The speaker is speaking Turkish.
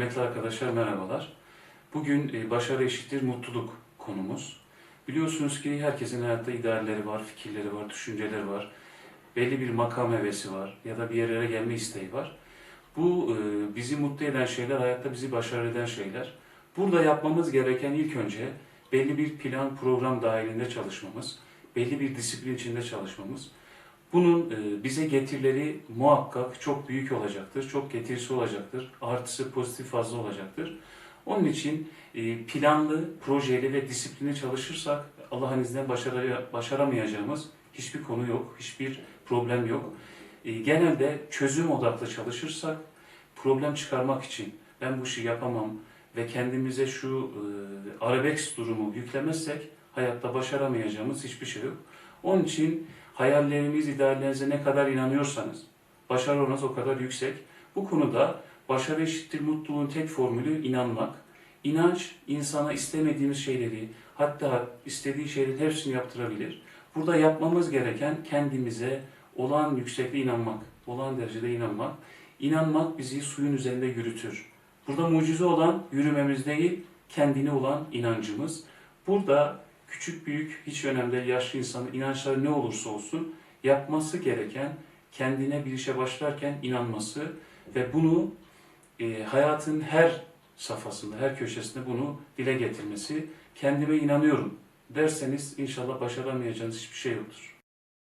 Kıymetli arkadaşlar merhabalar. Bugün e, başarı eşittir mutluluk konumuz. Biliyorsunuz ki herkesin hayatta idealleri var, fikirleri var, düşünceleri var. Belli bir makam hevesi var ya da bir yerlere gelme isteği var. Bu e, bizi mutlu eden şeyler, hayatta bizi başarılı eden şeyler. Burada yapmamız gereken ilk önce belli bir plan, program dahilinde çalışmamız, belli bir disiplin içinde çalışmamız. Bunun e, bize getirileri muhakkak çok büyük olacaktır, çok getirisi olacaktır, artısı pozitif fazla olacaktır. Onun için e, planlı, projeli ve disiplinli çalışırsak Allah'ın izniyle başaramayacağımız hiçbir konu yok, hiçbir problem yok. E, Genelde çözüm odaklı çalışırsak problem çıkarmak için ben bu işi yapamam ve kendimize şu arabesk durumu yüklemezsek hayatta başaramayacağımız hiçbir şey yok. Onun için hayalleriniz, ideallerinize ne kadar inanıyorsanız başarı oranınız o kadar yüksek. Bu konuda başarı eşittir mutluluğun tek formülü inanmak. İnanç insana istemediğimiz şeyleri hatta istediği şeylerin hepsini yaptırabilir. Burada yapmamız gereken kendimize olağan yüksekte inanmak, olağan derecede inanmak. İnanmak bizi suyun üzerinde yürütür. Burada mucize olan yürümemiz değil, kendine olan inancımız. Burada küçük büyük hiç önemli yaşlı insanın inançları ne olursa olsun yapması gereken kendine bir işe başlarken inanması ve bunu e, hayatın her safhasında, her köşesinde bunu dile getirmesi. Kendime inanıyorum derseniz inşallah başaramayacağınız hiçbir şey yoktur.